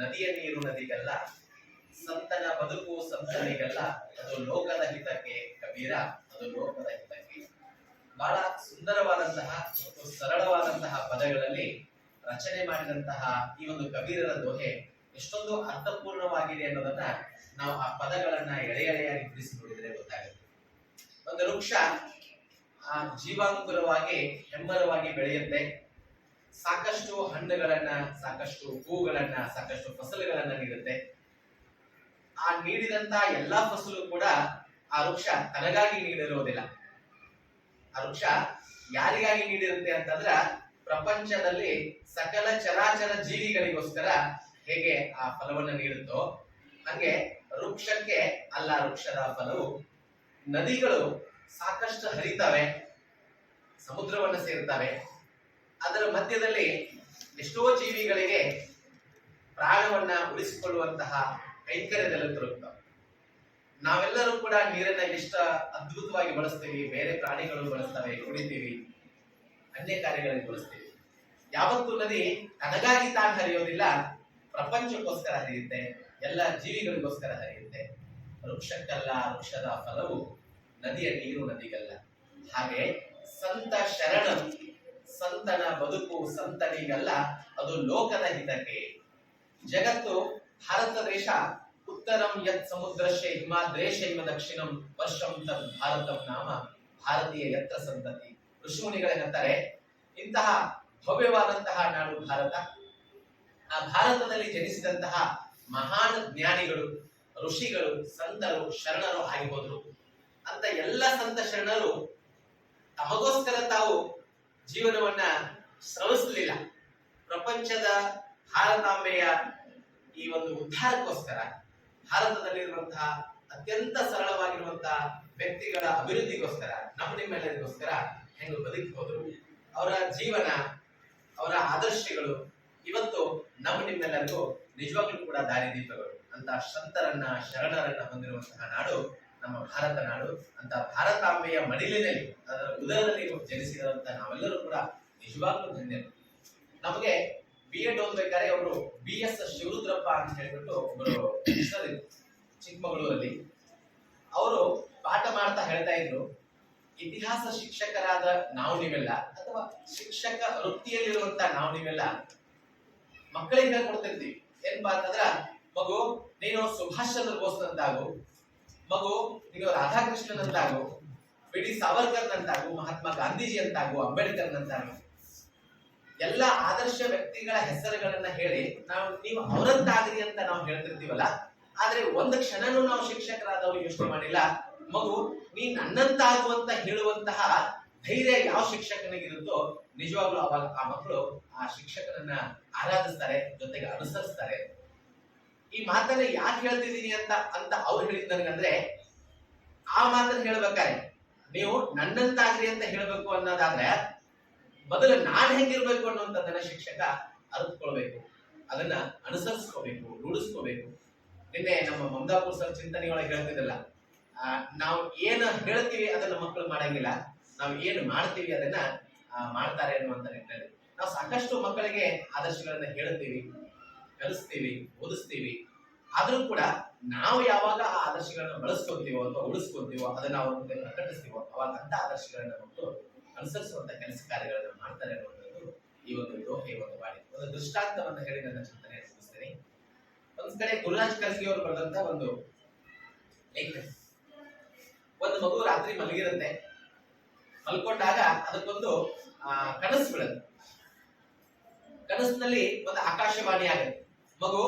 ನದಿಯ ನೀರು ನದಿಗಲ್ಲ, ಸಂತನ ಬದುಕು ಸಂತನಿಗಲ್ಲ, ಅದು ಲೋಕದ ಹಿತಕ್ಕೆ ಕಬೀರ, ಅದು ಲೋಕದ ಹಿತಕ್ಕೆ. ಬಹಳ ಸುಂದರವಾದಂತಹ ಮತ್ತು ಸರಳವಾದಂತಹ ಪದಗಳಲ್ಲಿ ರಚನೆ ಮಾಡಿದಂತಹ ಈ ಒಂದು ಕಬೀರರ ದೋಹೆ ಎಷ್ಟೊಂದು ಅರ್ಥಪೂರ್ಣವಾಗಿದೆ ಅನ್ನೋದನ್ನ ನಾವು ಆ ಪದಗಳನ್ನ ಎಳೆ ಎಳೆಯಾಗಿ ಬಿಡಿಸಿ ನೋಡಿದ್ರೆ ಗೊತ್ತಾಗುತ್ತೆ. ಒಂದು ವೃಕ್ಷ ಆ ಜೀವಾಂಕುರವಾಗಿ ಹೆಮ್ಮರವಾಗಿ ಬೆಳೆಯುತ್ತೆ. ಸಾಕಷ್ಟು ಹಣ್ಣುಗಳನ್ನ, ಸಾಕಷ್ಟು ಹೂಗಳನ್ನ, ಸಾಕಷ್ಟು ಫಸಲುಗಳನ್ನ ನೀಡುತ್ತೆ. ಆ ನೀಡಿದಂತ ಎಲ್ಲಾ ಫಸಲು ಕೂಡ ಆ ವೃಕ್ಷ ತನಗಾಗಿ ನೀಡಿರೋದಿಲ್ಲ. ಆ ವೃಕ್ಷ ಯಾರಿಗಾಗಿ ನೀಡಿರುತ್ತೆ ಅಂತಂದ್ರ ಪ್ರಪಂಚದಲ್ಲಿ ಸಕಲ ಚರಾಚರ ಜೀವಿಗಳಿಗೋಸ್ಕರ ಹೇಗೆ ಆ ಫಲವನ್ನು ನೀಡುತ್ತೋ ಹಂಗೆ ವೃಕ್ಷಕ್ಕೆ ಅಲ್ಲ, ವೃಕ್ಷದ ಫಲವು ನದಿಗಳು ಸಾಕಷ್ಟು ಹರಿತವೆ, ಸಮುದ್ರವನ್ನು ಸೇರ್ತವೆ. ಅದರ ಮಧ್ಯದಲ್ಲಿ ಎಷ್ಟೋ ಜೀವಿಗಳಿಗೆ ಪ್ರಾಣವನ್ನ ಉಳಿಸಿಕೊಳ್ಳುವಂತಹ ಕೈಂಕರ್ಯದಲ್ಲಿ ತೊಡಗುತ್ತವೆ ನಾವೆಲ್ಲರೂ ಕೂಡ ನೀರನ್ನ ಇಷ್ಟ ಅದ್ಭುತವಾಗಿ ಬಳಸ್ತೀವಿ, ಬೇರೆ ಪ್ರಾಣಿಗಳು ಬಳಸ್ತವೆ ಕುಡಿತೀವಿ ಅನ್ಯ ಕಾರ್ಯಗಳಿಗೆ ಬಳಸ್ತೀವಿ. ಯಾವತ್ತು ನದಿ ತನಗಾಗಿ ತಾನು ಹರಿಯೋದಿಲ್ಲ, ಪ್ರಪಂಚಕ್ಕೋಸ್ಕರ ಹರಿಯುತ್ತೆ, ಎಲ್ಲ ಜೀವಿಗಳಿಗೋಸ್ಕರ ಹರಿಯುತ್ತೆ. ವೃಕ್ಷಕ್ಕಲ್ಲ, ವೃಕ್ಷದ ಫಲವು ನದಿಯ ನೀರು, ನದಿಗಲ್ಲ. ಹಾಗೆ ಸಂತ ಶರಣ. ಸಂತನ ಬದುಕು ಸಂತನಿಗಲ್ಲ ಅದು ಲೋಕದ ಹಿತಕ್ಕೆ. ಜಗತ್ತು ಭಾರತ ದೇಶ, ಉತ್ತರಂ ಯತ್ ಸಮುದ್ರಶ್ಯ ಹಿಮಾದ್ರೇಶೈವ ದಕ್ಷಿಣಂ ವರ್ಷಂ ತದ್ ಭಾರತಂ ನಾಮ. ಭಾರತೀಯ ಯತ್ರ ಸಂತತಿ. ಋಷಿಮುನಿಗಳೇನಂತಾರೆ ಇಂತಹ ಭವ್ಯವಾದಂತಹ ನಾಡು ಭಾರತ. ಆ ಭಾರತದಲ್ಲಿ ಜನಿಸಿದಂತಹ ಮಹಾನ್ ಜ್ಞಾನಿಗಳು, ಋಷಿಗಳು, ಸಂತರು, ಶರಣರು ಆಗಿ ಹೋದ್ರು ಅಂತ ಎಲ್ಲ ಸಂತ ಶರಣರು ತಮಗೋಸ್ಕರ ತಾವು ಜೀವನವನ್ನ ಸ್ರವಿಸಲಿಲ್ಲ. ಪ್ರಪಂಚದ ಭಾರತಾಂಬೆಯ ಈ ಒಂದು ಉದ್ಧಾರಕ್ಕೋಸ್ಕರ ಭಾರತದಲ್ಲಿರುವಂತಹ ಅತ್ಯಂತ ಸರಳವಾಗಿರುವಂತಹ ವ್ಯಕ್ತಿಗಳ ಅಭಿವೃದ್ಧಿಗೋಸ್ಕರ, ನಮ್ಮ ನಿಮ್ಮೆಲ್ಲರಿಗೋಸ್ಕರ ಹೆಂಗು ಬದುಕಿ ಹೋದ್ರು. ಅವರ ಜೀವನ, ಅವರ ಆದರ್ಶಗಳು ಇವತ್ತು ನಮ್ಮ ನಿಮ್ಮೆಲ್ಲರಿಗೂ ನಿಜವಾಗ್ಲೂ ಕೂಡ ದಾರಿದೀಪಗಳು. ಅಂತ ಸಂತರನ್ನ ಶರಣರನ್ನ ಹೊಂದಿರುವಂತಹ ನಾಡು ನಮ್ಮ ಭಾರತ ನಾಡು, ಅಂತ ಭಾರತಾಂಬೆಯ ಮಡಿಲಿನಲ್ಲಿ, ಅದರ ಉದರದಲ್ಲಿ ಜನಿಸಿದಂತ ನಾವೆಲ್ಲರೂ ಕೂಡ ನಿಜವಾಗ್ಲೂ ಧನ್ಯರು ನಮಗೆ ಬಿ ಎಡ್ ಓದ್ಬೇಕಾದ್ರೆ ಅವರು ಬಿ ಎಸ್ ಶಿವರುದ್ರಪ್ಪ ಅಂತ ಹೇಳ್ಬಿಟ್ಟು ಒಬ್ಬರು ಚಿಕ್ಕಮಗಳೂರಲ್ಲಿ. ಅವರು ಪಾಠ ಮಾಡ್ತಾ ಹೇಳ್ತಾ ಇದ್ರು, ಇತಿಹಾಸ ಶಿಕ್ಷಕರಾದ ನಾವು ನೀವೆಲ್ಲ, ಅಥವಾ ಶಿಕ್ಷಕ ವೃತ್ತಿಯಲ್ಲಿರುವಂತ ನಾವು ನೀವೆಲ್ಲ, ಮಕ್ಕಳಿಗೆ ಹೇಳ್ಕೊಡ್ತಿರ್ತೀವಿ. ಬಾ ಅಂತಂದ್ರ ಮಗು, ನೀನು ಸುಭಾಷ್ ಚಂದ್ರ ಬೋಸ್ ಅಂತಾಗು ಮಗು ನೀನು ರಾಧಾಕೃಷ್ಣನ್ ಅಂತಾಗು ಬಿ ಡಿ ಸಾವರ್ಕರ್ ಅಂತಾಗು ಮಹಾತ್ಮ ಗಾಂಧೀಜಿ ಅಂತಾಗು ಅಂಬೇಡ್ಕರ್ ಅಂತಾಗು ಎಲ್ಲ ಆದರ್ಶ ವ್ಯಕ್ತಿಗಳ ಹೆಸರುಗಳನ್ನ ಹೇಳಿ ನಾವು, ನೀವು ಅವರಂತಾಗ್ರಿ ಅಂತ ನಾವು ಹೇಳ್ತಿರ್ತೀವಲ್ಲ, ಆದ್ರೆ ಒಂದು ಕ್ಷಣನೂ ನಾವು ಶಿಕ್ಷಕರಾದವರು ಯೋಚನೆ ಮಾಡಿಲ್ಲ. ಮಗು, ನೀ ನನ್ನಂತಾಗು ಅಂತ ಹೇಳುವಂತಹ ಧೈರ್ಯ ಯಾವ ಶಿಕ್ಷಕನಿಗಿರುತ್ತೋ, ನಿಜವಾಗ್ಲೂ ಅವಾಗ ಆ ಮಕ್ಕಳು ಆ ಶಿಕ್ಷಕರನ್ನ ಆರಾಧಿಸ್ತಾರೆ, ಜೊತೆಗೆ ಅನುಸರಿಸ್ತಾರೆ. ಈ ಮಾತನ್ನ ಯಾಕೆ ಹೇಳ್ತಿದ್ದೀನಿ ಅಂತ ಅಂತ ಅವ್ರು ಹೇಳಿದ್ ನನಗಂದ್ರೆ, ಆ ಮಾತನ್ನ ಹೇಳ್ಬೇಕಾರೆ, ನೀವು ನನ್ನಂತಾಗ್ರಿ ಅಂತ ಹೇಳ್ಬೇಕು ಅನ್ನೋದಾದ್ರೆ, ಮೊದಲು ನಾನ್ ಹೆಂಗಿರ್ಬೇಕು ಅನ್ನುವಂಥದ್ದನ್ನ ಶಿಕ್ಷಕ ಅರಿತುಕೊಳ್ಬೇಕು. ಅದನ್ನ ಅನುಸರಿಸ್ಕೋಬೇಕು, ರೂಢಿಸ್ಕೋಬೇಕು. ನಿನ್ನೆ ನಮ್ಮ ಮಮದಾಪುರ್ ಸರ್ ಚಿಂತನೆಯೊಳಗೆ ಹೇಳ್ತಿದ್ದಲ್ಲ ನಾವು ಏನು ಹೇಳ್ತೀವಿ ಅದನ್ನ ಮಕ್ಕಳು ಮಾಡಂಗಿಲ್ಲ, ನಾವು ಏನು ಮಾಡ್ತೀವಿ ಅದನ್ನ ಮಾಡ್ತಾರೆ ಅನ್ನುವಂತ ನಿಟ್ಟಿನಲ್ಲಿ. ನಾವು ಸಾಕಷ್ಟು ಮಕ್ಕಳಿಗೆ ಆದರ್ಶಗಳನ್ನ ಹೇಳ್ತೀವಿ. ಕಲಿಸ್ತೀವಿ, ಓದಿಸ್ತೀವಿ. ಆದರೂ ಕೂಡ ನಾವು ಯಾವಾಗ ಆ ಆದರ್ಶಗಳನ್ನ ಬಳಸ್ಕೊತೀವೋ ಅಥವಾ ಉಳಿಸ್ಕೊತೀವೋ ಅದನ್ನ ಅವ್ರ ಮುಂದೆ ಪ್ರಕಟಿಸ್ತೀವೋ ಅವಾಗ ಅಂತ ಆದರ್ಶಗಳನ್ನ ಮಕ್ಕಳು ಅನುಸರಿಸುವಂತ ಕೆಲಸ ಕಾರ್ಯಗಳನ್ನ ಮಾಡ್ತಾರೆ ಅನ್ನುವಂಥದ್ದು ಈ ಒಂದು ದೋಹೆ ಒಂದು ಮಾಡಿ ಒಂದು ದೃಷ್ಟಾಂತವನ್ನು ಹೇಳಿ ನನ್ನ ಚಿಂತನೆ ಮುಗಿಸ್ತೇನೆ. ಒಂದ್ ಕಡೆ ಗುರುರಾಜ್ ಅವರು ಬರೆದಂತ ಒಂದು ಲೇಖನ. ಒಂದು ಮಗು ರಾತ್ರಿ ಮಲಗಿರುತ್ತೆ. ಮಲ್ಕೊಂಡಾಗ ಅದಕ್ಕೊಂದು ಕನಸು ಬೀಳುತ್ತೆ ಕನಸಿನಲ್ಲಿ ಒಂದು ಆಕಾಶವಾಣಿ ಆಗುತ್ತೆ. ಮಗು,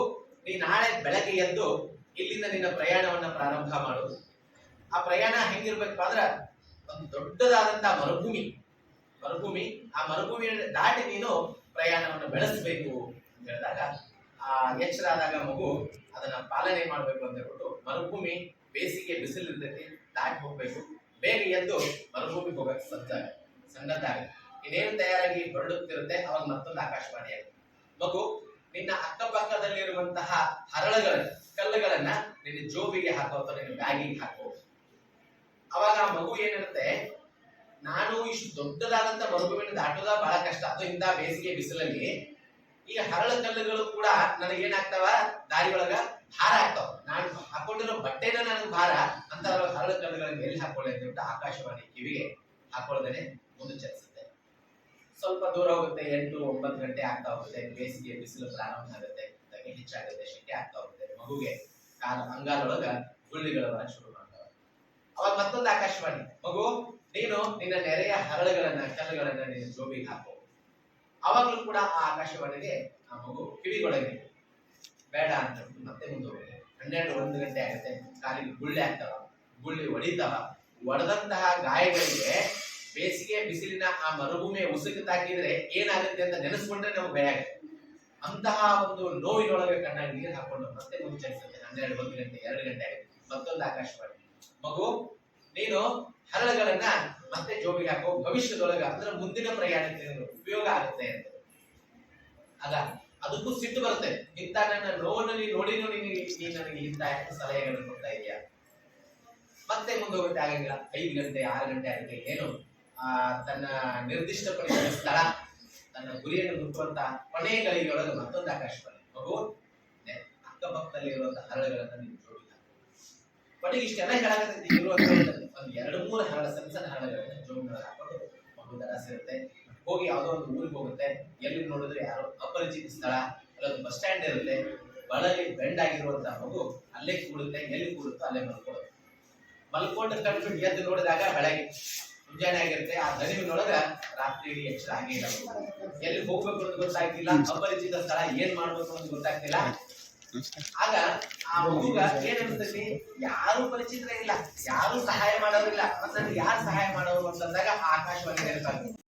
ನೀ ನಾಳೆ ಬೆಳಗ್ಗೆ ಎದ್ದು ಇಲ್ಲಿಂದ ನಿನ್ನ ಪ್ರಯಾಣವನ್ನ ಪ್ರಾರಂಭ ಮಾಡು. ಆ ಪ್ರಯಾಣ ಹೆಂಗಿರ್ಬೇಕಪ್ಪ ಅಂದ್ರ ಒಂದು ದೊಡ್ಡದಾದಂತ ಮರುಭೂಮಿ. ಮರುಭೂಮಿ, ಆ ಮರುಭೂಮಿಯನ್ನು ದಾಟಿ ನೀನು ಪ್ರಯಾಣವನ್ನು ಬೆಳೆಸಬೇಕು ಅಂತ ಹೇಳಿದಾಗ ಆ ಎಚ್ಚರ ಆದಾಗ ಮಗು ಅದನ್ನ ಪಾಲನೆ ಮಾಡಬೇಕು ಅಂತ ಹೇಳ್ಬಿಟ್ಟು ಮರುಭೂಮಿ ಬೇಸಿಗೆ ಬಿಸಿಲು ಇರ್ತೈತಿ ದಾಟಿ ಹೋಗ್ಬೇಕು. ಬೇಗ ಎದ್ದು ಮರುಭೂಮಿಗೆ ಹೋಗಕ್ಕೆ ಸಜ್ಜಾಗ ಆಗುತ್ತೆ ಇನ್ನೇನು ತಯಾರಾಗಿ ಹೊರಡುತ್ತಿರುತ್ತೆ, ಅವಾಗ ಮತ್ತೊಂದು ಆಕಾಶವಾಣಿ ಆಗುತ್ತೆ ಮಗು ನಿನ್ನ ಅಕ್ಕಪಕ್ಕದಲ್ಲಿರುವಂತಹ ಹರಳಗಳನ್ನ, ಕಲ್ಲುಗಳನ್ನ ನಿನ್ನ ಜೋಬಿಗೆ ಹಾಕೋ ಅಥವಾ ನಿನ್ನ ಬ್ಯಾಗಿಗೆ ಹಾಕೋ. ಅವಾಗ ಆ ಮಗು ಏನಿರುತ್ತೆ, ನಾನು ಇಷ್ಟು ದೊಡ್ಡದಾದಂತ ಮರುಭೂಮಿನ ದಾಟೋದ ಬಹಳ ಕಷ್ಟ. ಅದು ಇಂದ ಬೇಸಿಗೆ ಬಿಸಿಲಲ್ಲಿ ಈ ಹರಳ ಕಲ್ಲುಗಳು ಕೂಡ ನನಗೆ ಏನಾಗ್ತಾವ ದಾರಿ ಒಳಗ ಭಾರ ಆಗ್ತಾವ. ನಾನು ಹಾಕೊಂಡಿರೋ ಬಟ್ಟೆನ ನನಗೆ ಭಾರ ಅಂತ ಹರಳ ಕಲ್ಲುಗಳನ್ನ ಎಲ್ಲಿ ಹಾಕೊಳ್ಳಿ ಅಂತ ಆಕಾಶವಾಣಿ ಕಿವಿಗೆ ಹಾಕೊಳ್ಳದೇನೆ ಮುಂದೆ ಚಲಿಸುತ್ತೆ ಸ್ವಲ್ಪ ದೂರ ಹೋಗುತ್ತೆ, ಎಂಟು, ಒಂಬತ್ತು ಗಂಟೆ ಆಗ್ತಾ ಹೋಗುತ್ತೆ, ಬೇಸಿಗೆ, ಬಿಸಿಲು ಪ್ರಾರಂಭ ಆಗುತ್ತೆ ಹೆಚ್ಚಾಗುತ್ತೆ, ಶೆಕೆ ಆಗ್ತಾ ಹೋಗುತ್ತೆ, ಮಗುಗೆ ಕಾಲ, ಅಂಗಾಲೊಳಗ ಗುಳ್ಳಿಗಳ ಶುರು ಮಾಡ್ತಾವ ಅವಾಗ ಮತ್ತೊಂದು ಆಕಾಶವಾಣಿ, ಮಗು, ನೀನು ನಿನ್ನ ನೆರೆಯ ಹರಳುಗಳನ್ನ, ಕಲ್ಲುಗಳನ್ನ ನಿನ್ನ ಜೋಬಿಗೆ ಹಾಕು. ಅವಾಗಲೂ ಕೂಡ ಆ ಆಕಾಶವಾಣಿಗೆ ಆ ಮಗು ಕಿವಿಗೊಳಗೆ ಬೇಡ ಅಂತ ಮತ್ತೆ ಮುಂದುವರೆದೆ ಹನ್ನೆರಡು, ಒಂದು ಗಂಟೆ ಆಗುತ್ತೆ, ಕಾಲಿಗೆ ಗುಳ್ಳೆ ಆಗ್ತಾವ, ಗುಳ್ಳಿ ಹೊಡಿತಾವ ಒಡೆದಂತಹ ಗಾಯಗಳಿಗೆ ಬೇಸಿಗೆ ಬಿಸಿಲಿನ ಆ ಮರುಭೂಮಿಯ ಉಸುಕು ತಾಕಿದ್ರೆ ಏನಾಗುತ್ತೆ ಅಂತ ನೆನೆಸ್ಕೊಂಡ್ರೆ ನಮ್ಗೆ ಭಯ ಆಗುತ್ತೆ. ಅಂತಹ ಒಂದು ನೋವಿನೊಳಗೆ ಕಣ್ಣಾಗಿ ನೀರು ಹಾಕೊಂಡು ಮತ್ತೆ ಮುಂಚೆ ಚಲಿಸುತ್ತೆ ಹನ್ನೆರಡು, ಒಂದು ಗಂಟೆ, ಎರಡು ಗಂಟೆ ಆಗುತ್ತೆ ಮತ್ತೊಂದು ಆಕಾಶವಾಣಿ. ಮಗು, ನೀನು ಹರಳುಗಳನ್ನ ಮತ್ತೆ ಜೋಬಿಗೆ ಹಾಕೋ, ಭವಿಷ್ಯದೊಳಗೆ ಅಂದ್ರೆ ಮುಂದಿನ ಪ್ರಯಾಣಕ್ಕೆ ಉಪಯೋಗ ಆಗುತ್ತೆ ಅಂತ. ಹಾಗಾಗಿ ಅದಕ್ಕೂ ಸಿಟ್ಟು ಬರುತ್ತೆ. ನಿಂತ ನನ್ನ ನೋವನ್ನು ನೀನು ನೋಡಿ ನಿನಗೆ ನೀನು ನನಗೆ ಇಂತ ಸಲಹೆಗಳನ್ನು ಕೊಡ್ತಾ ಇದೆಯಾ? ಮತ್ತೆ ಮುಂದೋಗುತ್ತೆ ಆಗಂಗಿಲ್ಲ ಐದು ಗಂಟೆ, ಆರು ಗಂಟೆ ಆಗುತ್ತೆ. ಏನು? ತನ್ನ ನಿರ್ದಿಷ್ಟಪಡಿಸಿದ ಸ್ಥಳ, ತನ್ನ ಗುರಿಯನ್ನು ಮುಟ್ಟುವಂತ ಕೊನೆಯ ಗಳಿಗೆಯೊಳಗೆ ಮತ್ತೊಂದು ಆಕಾಶವಾಣಿ ಮಗು, ನೆ- ಅಕ್ಕಪಕ್ಕದಲ್ಲಿ ಇರುವಂತಹ ಹರಳುಗಳನ್ನು ನೀವು ಜೋಡಿಲ್ಲ ಕೊನೆಗೆ ಇಷ್ಟೆಲ್ಲ ಹೇಳಾಕತ್ತೈತಿ ಇರುವಂತ ಒಂದು ಎರಡು ಮೂರು ಹರಳ, ಸಣ್ಣ ಸಣ್ಣ ಹರಳುಗಳನ್ನು ಹಾಕೊಂಡು ಮಗು ದರ ಸೇರುತ್ತೆ. ಹೋಗಿ ಯಾವುದೋ ಒಂದು ಊರಿಗೆ ಹೋಗುತ್ತೆ. ಎಲ್ಲಿ ನೋಡಿದ್ರೆ ಯಾರು ಅಪರಿಚಿತ ಸ್ಥಳ, ಅಲ್ಲೊಂದು ಬಸ್ ಸ್ಟ್ಯಾಂಡ್ ಇರುತ್ತೆ. ಬಳಲಿ ಬೆಂಡ್ ಆಗಿರುವಂತಹ ಮಗು ಅಲ್ಲೇ ಕೂಡುತ್ತೆ. ಎಲ್ಲಿ ಕೂಡುತ್ತೋ ಅಲ್ಲೇ ಮಲ್ಕೊಳ್ಳುತ್ತೆ ಮಲ್ಕೊಂಡು ಕಣ್ಬಿಟ್ಟು ಎದ್ದು ನೋಡಿದಾಗ ಬೆಳಗ್ಗೆ ಮುಂಜಾನೆ ಆಗಿರುತ್ತೆ. ಆ ದಣಿವಿನೊಳಗ ರಾತ್ರಿ ಇಡೀ ಎಚ್ಚರ ಆಗೇ ಇಲ್ಲ ಎಲ್ಲಿ ಹೋಗ್ಬೇಕು ಅಂತ ಗೊತ್ತಾಗ್ತಿಲ್ಲ. ಅಪರಿಚಿತ ಸ್ಥಳ ಏನ್ ಮಾಡ್ಬೇಕು ಅಂತ ಗೊತ್ತಾಗ್ತಿಲ್ಲ. ಆಗ ಆ ಹುಡುಗ ಏನ್ ಅನ್ಸ್ತೈತಿ ಯಾರು ಪರಿಚಿತರ ಇಲ್ಲ. ಯಾರು ಸಹಾಯ ಮಾಡೋದಿಲ್ಲ ಅಂತಂದ್ರೆ ಯಾರು ಸಹಾಯ ಮಾಡೋರು ಅಂತಂದಾಗ ಆಕಾಶವಾಣಿ ನೆನಪಾಗ್ತದೆ